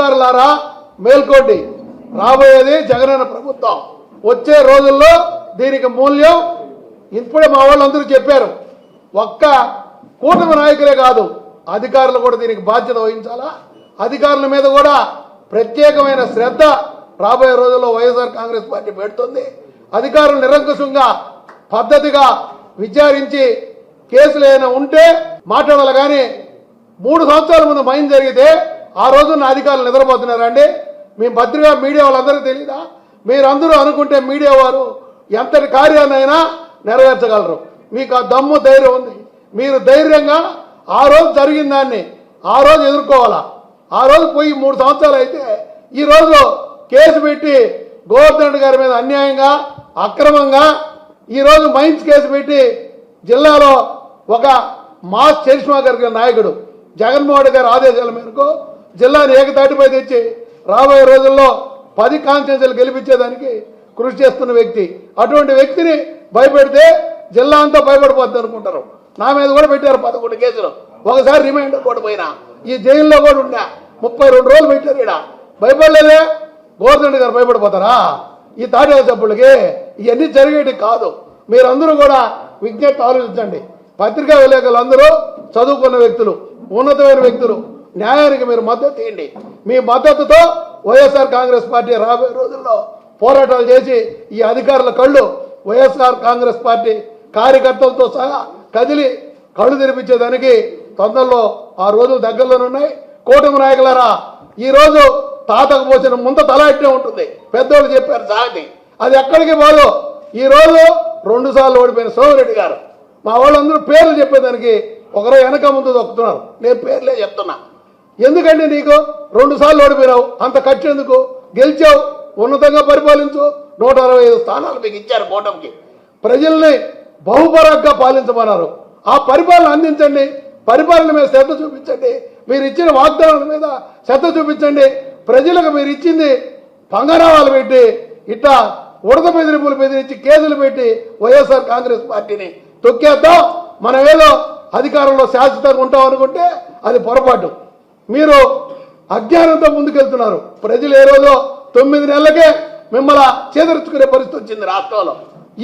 అధికారులారా మేల్కోండి రాబోయేది జగనన్న ప్రభుత్వం. వచ్చే రోజుల్లో దీనికి మూల్యం ఇప్పుడే మా వాళ్ళందరూ చెప్పారు. ఒక్క కూటమి నాయకులే కాదు అధికారులు కూడా దీనికి బాధ్యత వహించాలా? అధికారుల మీద కూడా ప్రత్యేకమైన శ్రద్ధ రాబోయే రోజుల్లో వైఎస్ఆర్ కాంగ్రెస్ పార్టీ పెడుతుంది. అధికారులు నిరంకుశంగా పద్ధతిగా విచారించి కేసులు ఏమైనా ఉంటే మాట్లాడాలి. కానీ మూడు సంవత్సరాల ముందు మైన్ జరిగితే ఆ రోజు నా అధికారులు నిద్రపోతున్నారండి. మీ పత్రికా మీడియా వాళ్ళందరికీ తెలియదా మీరందరూ అనుకుంటే మీడియా వారు ఎంతటి కార్యాన్నైనా నెరవేర్చగలరు. మీకు ఆ దమ్ము ధైర్యం ఉంది. మీరు ధైర్యంగా ఆ రోజు జరిగిన దాన్ని ఆ రోజు ఎదుర్కోవాలా? ఆ రోజు పోయి మూడు సంవత్సరాలు అయితే ఈ రోజు కేసు పెట్టి గోవర్ధన్ రెడ్డి గారి మీద అన్యాయంగా అక్రమంగా ఈ రోజు మైన్స్ కేసు పెట్టి జిల్లాలో ఒక మాస్ చరిష్మా గారి నాయకుడు జగన్మోహన్ గారి ఆదేశాల మేరకు జిల్లాను ఏకతాటిపై తెచ్చి రాబోయే రోజుల్లో పది కాన్స్టిట్యూన్సీలు గెలిపించేదానికి కృషి చేస్తున్న వ్యక్తి. అటువంటి వ్యక్తిని భయపెడితే జిల్లా అంతా భయపడిపోద్ది అనుకుంటారు. నా మీద కూడా పెట్టారు పదకొండు కేసులు. ఒకసారి రిమైండర్ కూడా పోయినా. ఈ జైల్లో కూడా ఉండా. ముప్పై రెండు రోజులు పెట్టారు ఇక్కడ భయపడలేదే? గోవర్ధన్ గారు భయపడిపోతారా? ఈ తాటేల సభ్యులకి ఇవన్నీ జరిగేటి కాదు. మీరందరూ కూడా విజ్ఞప్తి ఆలోచించండి. పత్రికా విలేకరులందరూ చదువుకున్న వ్యక్తులు ఉన్నతమైన వ్యక్తులు న్యాయానికి మీరు మద్దతు ఇవ్వండి. మీ మద్దతుతో వైఎస్ఆర్ కాంగ్రెస్ పార్టీ రాబోయే రోజుల్లో పోరాటాలు చేసి ఈ అధికారుల కళ్ళు వైఎస్ఆర్ కాంగ్రెస్ పార్టీ కార్యకర్తలతో సహా కదిలి కళ్ళు తెరిపించేదానికి తొందరలో ఆ రోజులు దగ్గరలోనే ఉన్నాయి. కూటమి నాయకులారా ఈ రోజు తాతకు పోసిన ముంత తల ఉంటుంది? పెద్దోళ్ళు చెప్పారు సాగతి. అది ఎక్కడికి పోదు? ఈ రోజు రెండు సార్లు ఓడిపోయిన సోమిరెడ్డి గారు. మా వాళ్ళందరూ పేర్లు చెప్పేదానికి ఒకరు వెనక ముందు దొక్కుతున్నారు. నేను పేర్లే చెప్తున్నా. ఎందుకండి నీకు? రెండు సార్లు ఓడిపోయినావు. అంత ఖర్చు ఎందుకు గెలిచావు. ఉన్నతంగా పరిపాలించు. నూట అరవై ఐదు స్థానాలు మీకు ఇచ్చారు కూటమికి ప్రజల్ని బహుపరాగ్గా పాలించమన్నారు. ఆ పరిపాలన అందించండి. పరిపాలన మీద శ్రద్ధ చూపించండి. మీరు ఇచ్చిన వాగ్దానాల మీద శ్రద్ధ చూపించండి. ప్రజలకు మీరు ఇచ్చింది పంగనామాలు పెట్టి ఇట్లా ఉడత బెదిరింపులు బెదిరించి కేసులు పెట్టి వైఎస్ఆర్ కాంగ్రెస్ పార్టీని తొక్కేద్దాం. మనం ఏదో అధికారంలో శాశ్వతంగా ఉంటాం అనుకుంటే అది పొరపాటు. మీరు అజ్ఞానంతో ముందుకెళ్తున్నారు. ప్రజలు ఏ రోజో తొమ్మిది నెలలకే మిమ్మల్ని చేదర్చుకునే పరిస్థితి వచ్చింది రాష్ట్రంలో.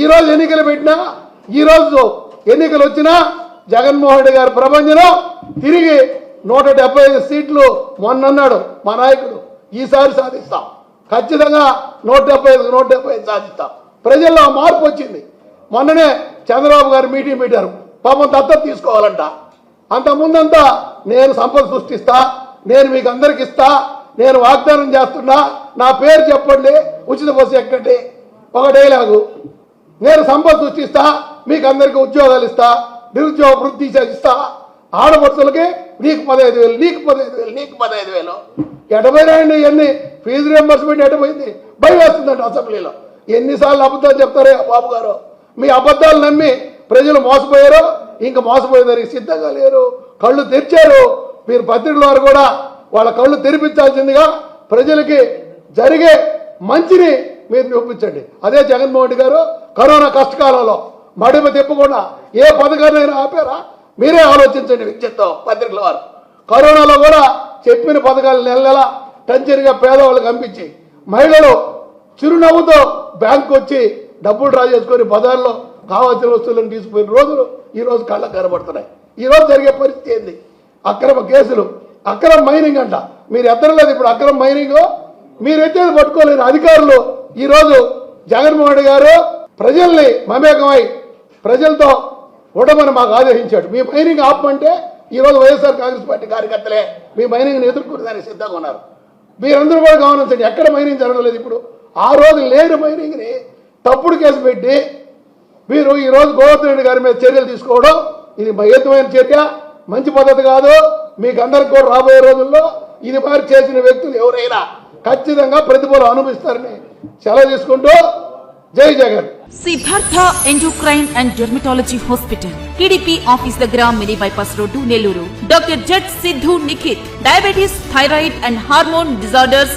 ఈ రోజు ఎన్నికలు పెట్టినా ఈ రోజు ఎన్నికలు వచ్చినా జగన్మోహన్ రెడ్డి గారి ప్రపంచం తిరిగి నూట డెబ్బై ఐదు సీట్లు మొన్నన్నాడు మా నాయకుడు. ఈసారి సాధిస్తాం. ఖచ్చితంగా నూట డెబ్బై ఐదు నూట డెబ్బై ఐదు సాధిస్తాం. ప్రజల్లో మార్పు వచ్చింది. మొన్ననే చంద్రబాబు గారు మీటింగ్ పెట్టారు. పాపం దత్తత తీసుకోవాలంట. అంతకుముందంతా నేను సంపద సృష్టిస్తా నేను మీకు అందరికి ఇస్తా నేను వాగ్దానం చేస్తున్నా. నా పేరు చెప్పండి ఉచిత బస్సు ఎక్కండి. ఒక డైలాగు నేను సంపద సృష్టిస్తా మీకు అందరికీ ఉద్యోగాలు ఇస్తా నిరుద్యోగ వృద్ధి చేస్తా ఆడపడుతులకి నీకు పదహైదు వేలు నీకు పదహైదు వేలు నీకు పదహైదు వేలు. ఎటపోయినాయండి ఇవన్నీ ఫీజు రియంబర్స్మెంట్ ఎటపోయింది భయం వేస్తుందండి అసెంబ్లీలో. ఎన్నిసార్లు అబద్ధాలు చెప్తారే బాబు గారు? మీ అబద్ధాలు నమ్మి ప్రజలు మోసపోయారు ఇంకా మోసపోయేదానికి సిద్ధంగా లేరు. కళ్ళు తెరిచారు. మీరు పత్రికల వారు కూడా వాళ్ళ కళ్ళు తెరిపించాల్సిందిగా ప్రజలకి జరిగే మంచిని మీరు చూపించండి అదే జగన్మోహన్ రెడ్డి గారు కరోనా కష్టకాలంలో మడిమ తిప్పకుండా ఏ పథకాన్నైనా ఆపారా? మీరే ఆలోచించండి విద్యతో పత్రికల వారు. కరోనాలో కూడా చెప్పిన పథకాలు నెల నెల టంచరిగా పేదవాళ్ళకి పంపించి మహిళలు చిరునవ్వుతో బ్యాంకు వచ్చి డబ్బులు డ్రా చేసుకొని బజార్లో కావాల్సిన వస్తువులను తీసుకుపోయిన రోజులు ఈ రోజు కళ్ళకు కనబడుతున్నాయి. ఈ రోజు జరిగే పరిస్థితి ఏంది? అక్రమ కేసులు అక్రమ మైనింగ్ అంట. మీరు ఎత్తలేదు ఇప్పుడు అక్రమ మైనింగ్ మీరు పట్టుకోలేని అధికారులు ఈ రోజు జగన్మోహన్ రెడ్డి గారు ప్రజల్ని మమేకమై ప్రజలతో ఉండమని మాకు ఆదేశించాడు. మీ మైనింగ్ ఆపమంటే ఈరోజు వైఎస్ఆర్ కాంగ్రెస్ పార్టీ కార్యకర్తలే. మీ మైనింగ్ని ఎదుర్కొనేదానికి సిద్ధంగా ఉన్నారు. మీరందరూ కూడా గమనించండి ఎక్కడ మైనింగ్ జరగలేదు ఇప్పుడు. ఆ రోజు లేని మైనింగ్ని తప్పుడు కేసు పెట్టి మీరు ఈ రోజు గోవర్ధన్ రెడ్డి గారి మీద చర్యలు తీసుకోవడం ఇది మహేతమైన చర్య. మంచి పద్ధతి కాదు. మీకు అందరికి కూడా రాబోయే రోజుల్లో ఇది మరి చేసిన వ్యక్తులు ఎవరైనా ఖచ్చితంగా ప్రతిఫలం అనుభవిస్తారని సెలవు తీసుకుంటూ జై Jagan. Siddhartha endocrine and dermatology hospital TDP office దగ్గర mini bypass road Nellore. Doctor Z Siddhu Nikhit diabetes thyroid and hormone disorders